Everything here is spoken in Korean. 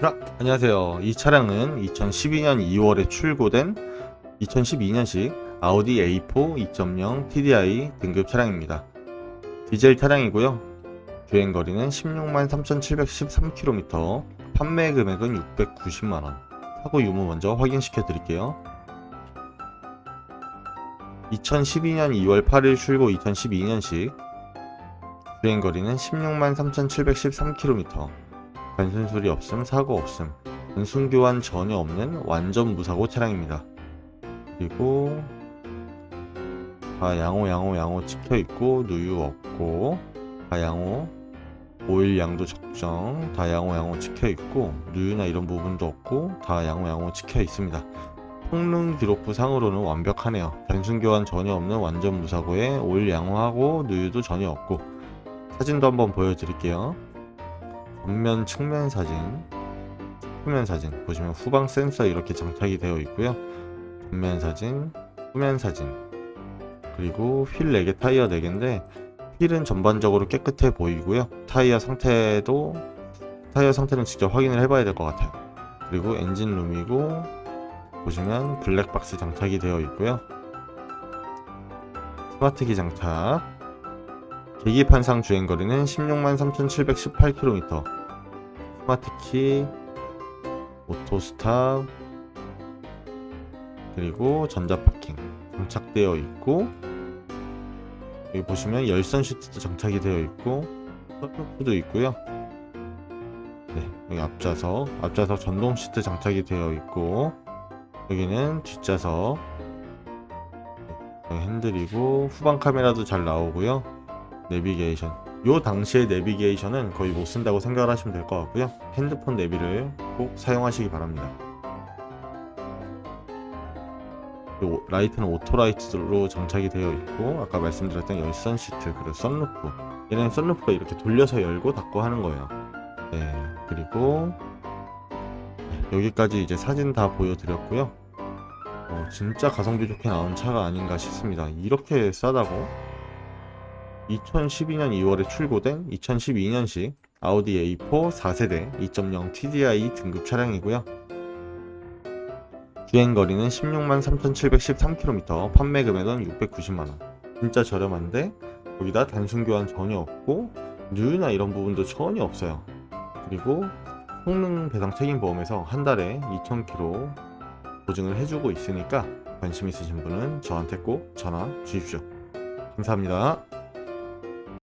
자, 안녕하세요. 이 차량은 2012년 2월에 출고된 2012년식 아우디 A4 2.0 TDI 등급 차량입니다. 디젤 차량이고요. 주행 거리는 16만 3,713km, 판매 금액은 690만 원. 사고 유무 먼저 확인시켜 드릴게요. 2012년 2월 8일 출고 2012년식 주행 거리는 16만 3,713km. 단순 수리 없음, 사고 없음, 단순 교환 전혀 없는 완전 무사고 차량입니다. 그리고 다 양호 양호 양호 찍혀 있고 누유 없고 다 양호 오일 양도 적정 다 양호 양호 찍혀 있고 누유나 이런 부분도 없고 다 양호 양호 찍혀 있습니다. 성능 기록부 상으로는 완벽하네요. 단순 교환 전혀 없는 완전 무사고에 오일 양호하고 누유도 전혀 없고 사진도 한번 보여드릴게요. 전면 측면 사진, 후면 사진 보시면 후방 센서 이렇게 장착이 되어 있고요. 전면 사진, 후면 사진, 그리고 휠 4개, 타이어 4개인데 휠은 전반적으로 깨끗해 보이고요. 타이어 상태도 타이어 상태는 직접 확인을 해봐야 될 것 같아요. 그리고 엔진 룸이고 보시면 블랙박스 장착이 되어 있고요. 스마트키 장착. 계기판상 주행거리는 16만 3,718km. 스마트키, 오토스탑, 그리고 전자파킹 장착되어 있고 여기 보시면 열선 시트도 장착이 되어 있고 서프도 있고요. 네, 여기 앞좌석, 앞좌석 전동 시트 장착이 되어 있고 여기는 뒷좌석 여기 핸들이고 후방 카메라도 잘 나오고요. 내비게이션. 요 당시의 내비게이션은 거의 못 쓴다고 생각을 하시면 될 것 같고요. 핸드폰 내비를 꼭 사용하시기 바랍니다. 요 라이트는 오토라이트로 장착이 되어 있고 아까 말씀드렸던 열선 시트 그리고 썬루프 얘는 썬루프가 이렇게 돌려서 열고 닫고 하는 거예요. 네 그리고 네, 여기까지 이제 사진 다 보여드렸고요. 어, 진짜 가성비 좋게 나온 차가 아닌가 싶습니다. 이렇게 싸다고? 2012년 2월에 출고된 2012년식 아우디 A4 4세대 2.0 TDI 등급 차량이고요. 주행 거리는 16만 3,713km, 판매 금액은 690만 원. 진짜 저렴한데 거기다 단순 교환 전혀 없고 누유나 이런 부분도 전혀 없어요. 그리고 성능 배상 책임 보험에서 한 달에 2,000km 보증을 해주고 있으니까 관심 있으신 분은 저한테 꼭 전화 주십시오. 감사합니다.